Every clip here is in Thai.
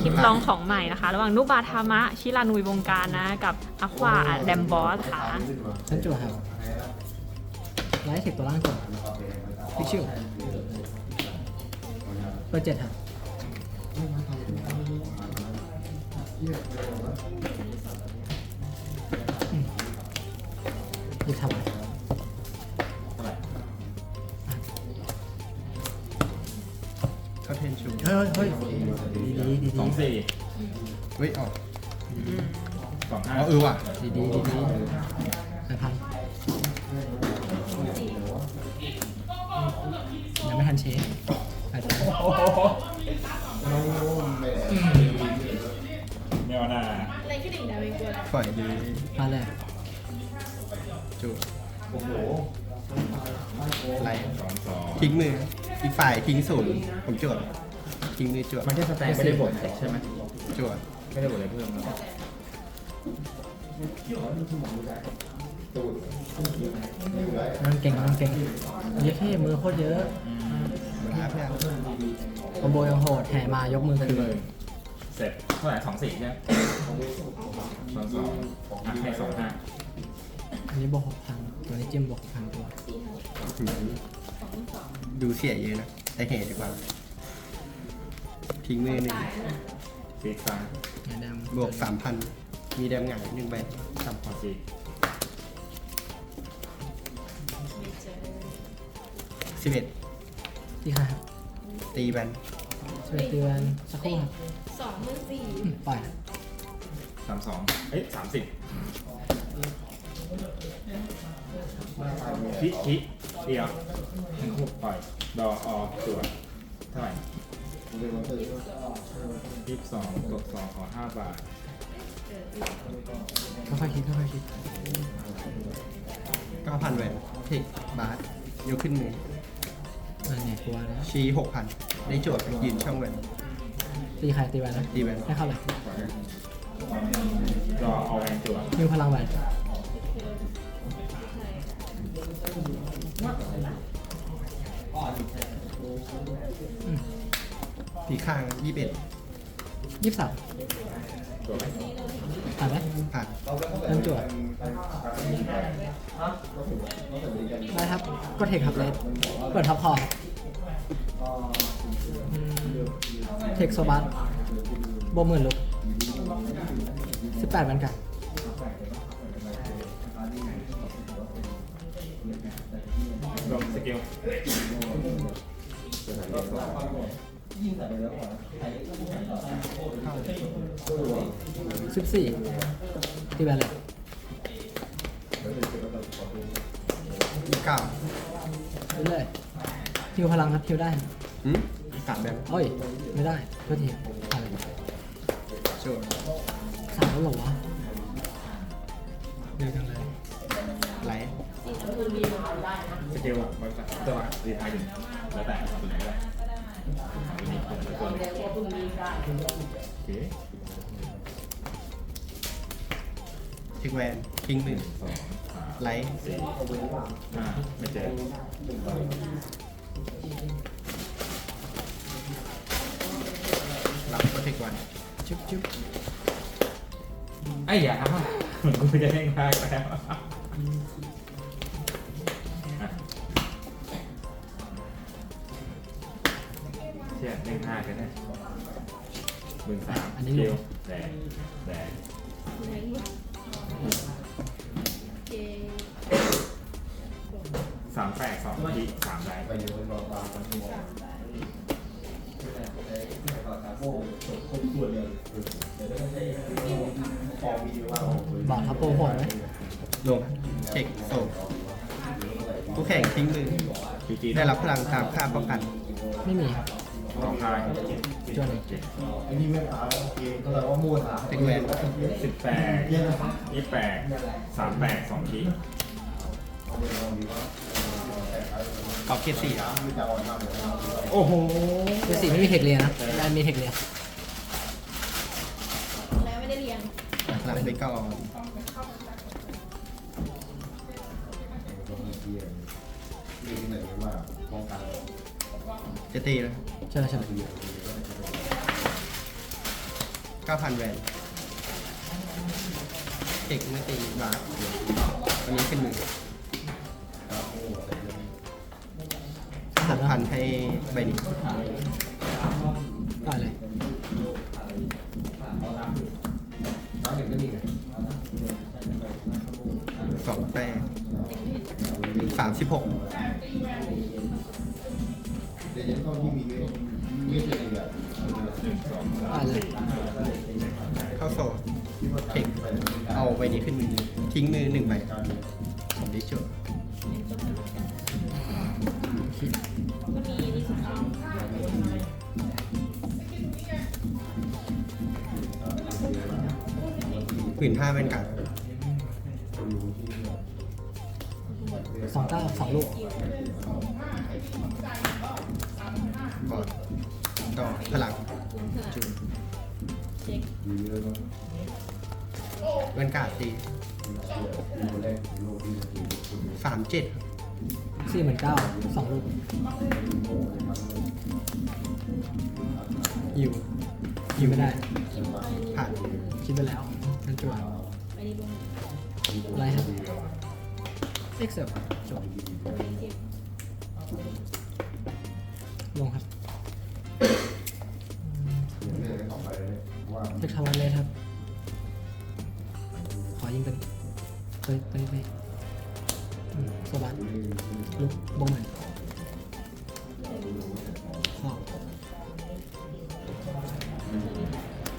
คลิปลองของใหม่นะคะ ระหว่างนุบาทามะ ชิรานุยวงการนะ กับอควาแดมบอสค่ะฉันจั่วครับไลท์เทคตัวล่างก่อนฟิกชิวเบอร์เจ็ดครับอืมหยิบทำอะไร ฮ้ยเฮ้ยเฮ้ยดีดีดีสองสี่เฮ้ยออกสองห้าอ๋อเออว่ะดีดีดีดีแปดพันยังไม่ทันเช็คแปดพันไม่เอาหน้าปล่อยดีมาเลยจูดโอ้โหไล่สองสองทิ้งมือ อีกฝ่ายทิ้งศูนย์ผมจวด ทิ้งมือจวดมันแค่สแตนไม่ได้บทใช่ไหมจวดไม่ได้บทอะไรเพิ่มนะมันเก่งมันเก่งเยอะแค่มือโคตรเยอะลาเพื่อนคอมโบยังโหดแห่มายกมือคืนเสร็จเท่าไหร่สองสี่ใช่ไหมสองสองอะให้สองห้าอันนี้บวกหกพันตัวนี้จิ้มบวกหกพันตัวหืมดูเสียเยอะนะแต่เหตุดีกว่า ทิ้งมือหนึ่งสี่สามเงี้ยดำบวกสามพันมีแดมหงายหนึ่งใบสามพันสี่สิบเอ็ดที่ค่ะครับตีแบนช่วยเตือนสักครู่ครับสองหมื่นสี่อืมปล่อยสามสองเอ้ยสามสิบคิคิเดียวหนึ่งคู่ปล่อยดออตัวเท่าไหร่ ยี่สิบสองตกสองขอห้าบาทค่อยๆคิดค่อยๆคิดเก้าพันแหวนเทคบาทยกขึ้นมืออันนี้กลัวแล้วชี้หกพันได้โจทย์ยืนช่องแหวนตีใครตีแวนนะตีแวนให้เข้าเลยรอเอาแรงตัวมิวพลังแวน ตีข้างยี่สิบเอ็ดยี่สิบสามตัวไหมผ่านไหมผ่านเริ่มจวดได้ครับก็เทคครับเลสเปิดท็อปคอร์อืมเทคโซบัสโบวกหมื่นลุกสิบแปดมันกันลงสกิล สิบสี่ตีแบนเลยยี่สิบเก้าเรื่อยๆฮิวพลังครับฮิวได้หืมสามแบนเอ้ย ไม่ได้เพื่อทีผ่านเลยโจทย์สามแล้วเหรอวะเร็วจังเลยไลท์สกิลอะมันจะตัวรีไทายถึงแล้วแต่เอาตัวไหนก็ได้ตัวนี้ ตัวนี้ตัวนี้โอเคเทคแวนทิ้งมือสองสามไลท์สี่ห้าไม่เจอรับโปรเทควันจุ๊บจุ๊บไอ้ยาเหมือนกูจะเล่นมากแล้ว อะเชี่ยเล่นห้ากันแน่หมื่นสามสกิลแดงแดงไหนเจสามแปดสองทีสามแรงบอกทับโปรโหดไหมลงเช็คโซผู้แข่งทิ้งมือพีจีได้รับพลังตามค่าป้องกัน ไม่มีครับ สองค่ายจวนหนึ่งเจ็ดเทคแหวนสิบแปดยี่แปดสามแปดสองทีขอเกียสี่โอ้โหคือสี่ไม่มีเทคเรียนนะแอนมีเทคเรียนแล้วไม่ได้เรียนหลังไปก่อนจะตีแล้ว เชิญเลยเชิญเลยเก้าพันแวนเทคเมื่อตีบาทวันนี้ขึ้นมือหกพันให้ใบนี้ก่อนเลยสองแปดสามสิบหกก่ อนเลยเข้าโซ่เทคเอาใบนี้ขึ้นมือทิ้งมือหนึ่งใบผมด้จดก็มีนี่สองหมื่นห้าเป็นการสองเก้าสองลูก ก่อนต่อพลังจุดเช็คเป็นการตีสามเจ็ดสี่หมื่นเก้าสองลูกอยู่ยิงไม่ได้ผ่านคิดไปแล้วนั่นจวดไปดีลงอะไรครับ Excel จบ อยิงเป็นไปไปไปอืมสวัสลุกบงเหมือนขอ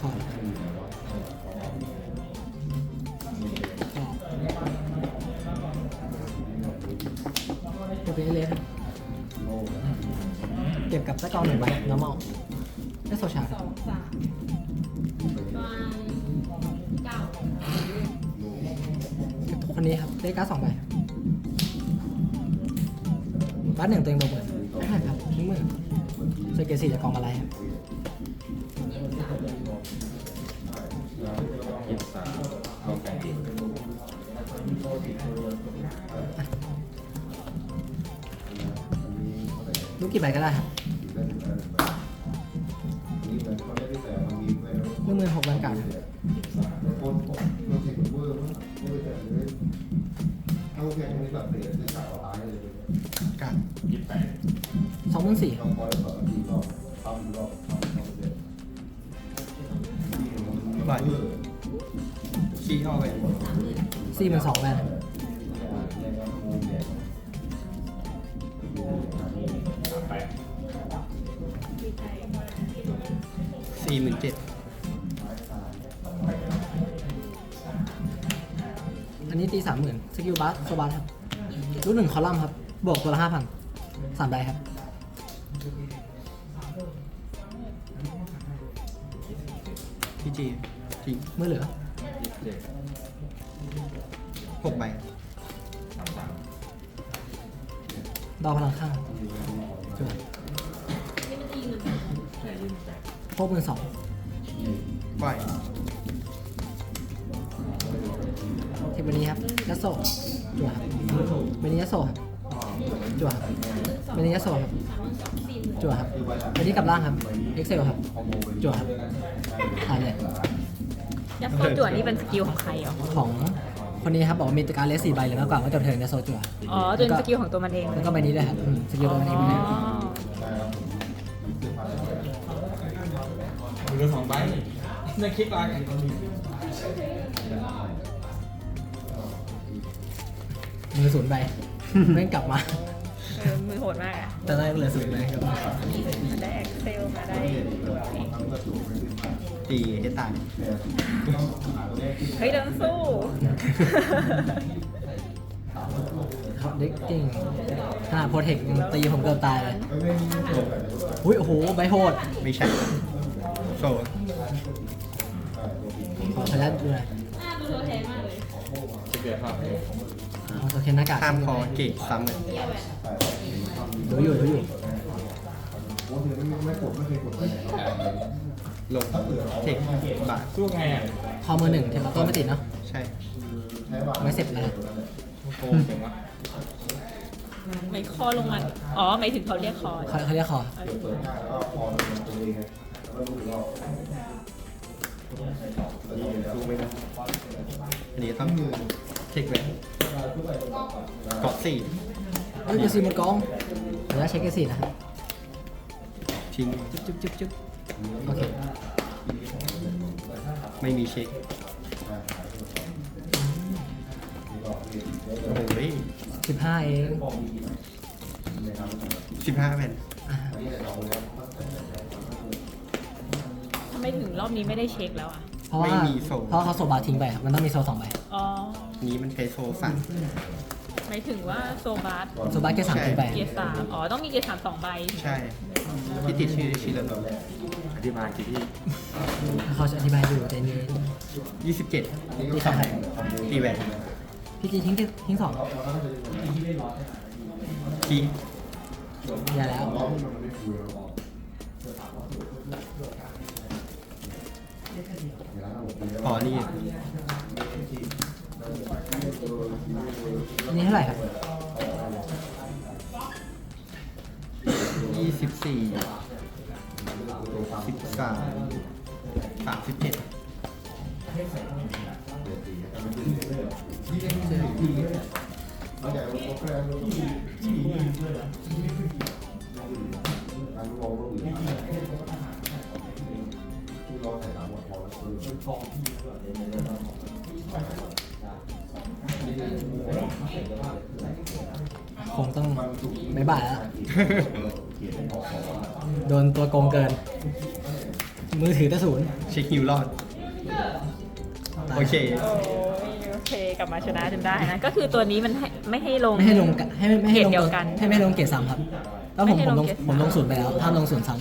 ขอขอจะเป็นเลยครับเก็บกับสกอร์หนึ่งใบ normal ได้โซชาร์ คนนี้ครับได้การ์ดสองใบบัตรหนึ่งตัวเองลงมือไม่ให้ครับทิ้งมือส่เกรดสี่จะกองอะไรครับยี่สิบสามเอาแข่งลูกกี่ใบก็ได้ครับนึ่งหมื่นหกพันกาดครับ การยี่สิบแปดสองหมื่นสี่บาทขี้เอาไปสี่หมื่นสองแวนสามแปดมีใจสี่หมื่นเจ็ด สามหมื่นสกิลบัสโซบัสครับลูกหนึ่งคอลัมน์ครับ บวกตัวละห้าพันสามใบครับ พี่จีทิ้งเมื่อเหลือยี่สิบเจ็ดหกใบสามสามดาวพลังข้างจวดนี่มันตีเงินใช่ยี่สิบแปดหกหมื่นสองปล่อยเทป วันนี้ครับยัสโซจวดครับวันนี้ยัสโซครับจวดครับวันนี้ยัสโซครับสามหมื่นสองสี่หมื่นจวดครับวันนี้กลับล่างครับ Excel ครับจวดครับผ่านเลยยัดโซจวดนี่เป็นสกิลของใครเหรอของคนนี้ครับบอกว่ามีการเลสสี่ใบหรือมากกว่าก็จบเทิร์นยัสโซจวดอ๋อจนสกิลของตัวมันเองเลแล้ยวก็ใบนี้ด้วยครับอืมสกิลตัวนี้อ๋ไปเลยอเหลือสองใบในคลิปอะไรมื อศูนย์ใบแม่งกลับมา เออมือโหดมากอะแต่แรกเหลือศูนย์ใบครับมาได้ Excel มาได้ตีให้ตายเฮ้ยเดินสู้ เขาเด็กเก่งขนาดโปรเทคยังตีผมเกือบตายเลยอุ้ยโอ้โหใบโหดไม่ใช่โซ่ขอขออนุญาตดูหน่อยหน้าดูโทแทนมากเลยสิบเอ็ดครับเอาโอเคหน้ากากข้ามคอเกตซ้ำเลยเยี่ยมแบบดูอยู่ดูอยู่ลงเทคบาทสู้ไงอะคอมือหนึ่งเทมเตอร์ไม่ติดเนาะใช่ไม่เสร็จเลยโอ้โหเจ๋งวะไม่คอลงมา อ๋อหมายถึงเขาเรียกคอเขาเขาเรียกคอ สู้ไม่ได้อันนี้ต้องเช็คแหวนเกาะสี่เอ้ยเกรดสี่หมดกองเดี๋ยวจะเช็คเกรดสี่นะครับทิ้งจุ๊บจุ๊บจุ๊บจุ๊บโอเค ไม่มีเช็คโอ้โหสิบห้าเองสิบห้าแผ่นอ่าทำ ไมถึงรอบนี้ไม่ได้เช็คแล้วอะ เพราะว่าไม่มีโซ เพราะเขาโซบาทิ้งไปครับมันต้องมีโซสองใบอ๋อ นี้มันใช้โซสั่ง หมายถึงว่าโซบาสโซบาเกรดสามทิ้งไปเกียร์สามอ๋อ ต้องมีเกียร์สามสองใบ ใช่ที่ติดชื่อชื่อแล้วอธิบายที่ที่เขาจะอธิบายอยู่แต่นี้ ยี่สิบเจ็ดตีขาดตีแหวนพี่จีทิ้งทิ้งสองทิ้งอย่าแล้ว อ๋อนี่อันนี้เท่าไหร่ครับยี่สิบสี่สิบสามสามสิบเจ็ด คงต้องไม่บ่ายแล้ว โดนตัวโกงเกิน มือถือแต่ศูนย์เช็คฮิวรอด โอเคโอ้ยโอเคกลับมาชนะจนได้นะ ก็คือตัวนี้มันให้ไม่ให้ลง ไม่ให้ลงกะให้ไม่ให้ลงเกรดเดียวกันให้ไม่ให้ลงเกรดซ้ำครับ แล้วผมไม่ให้ผมลลงงเกรด ผมลงซ้ำศูนย์ไปแล้วห้ามลงศูนย์ซ้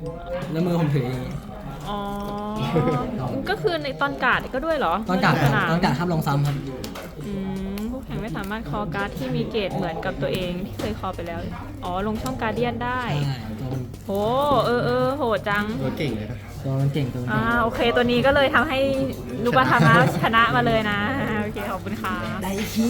ำแล้วมือผมถืออย่างนี้ อ๋อ ก็คือในตอนการ์ดก็ด้วยเหรอตอนกาดสนามตอนกาดห้ามลงซ้ำครับอืมผู้แข่งไม่สามารถคอการ์ดที่มีเกรดเหมือนกับตัวเองที่เคยคอไปแล้ว อ๋อลงช่องการเดียนได้ใช่ตัวมันโหเออเออโหดจัง ตัวเก่งเลยนะตัวมันเก่งตัวมันอ่าเก่งโอเคตัวนี้ก็เลยทำให้ลูกบาทามาชนะมาเลยนะ โอเค ขอบคุณค่ะ ได้คี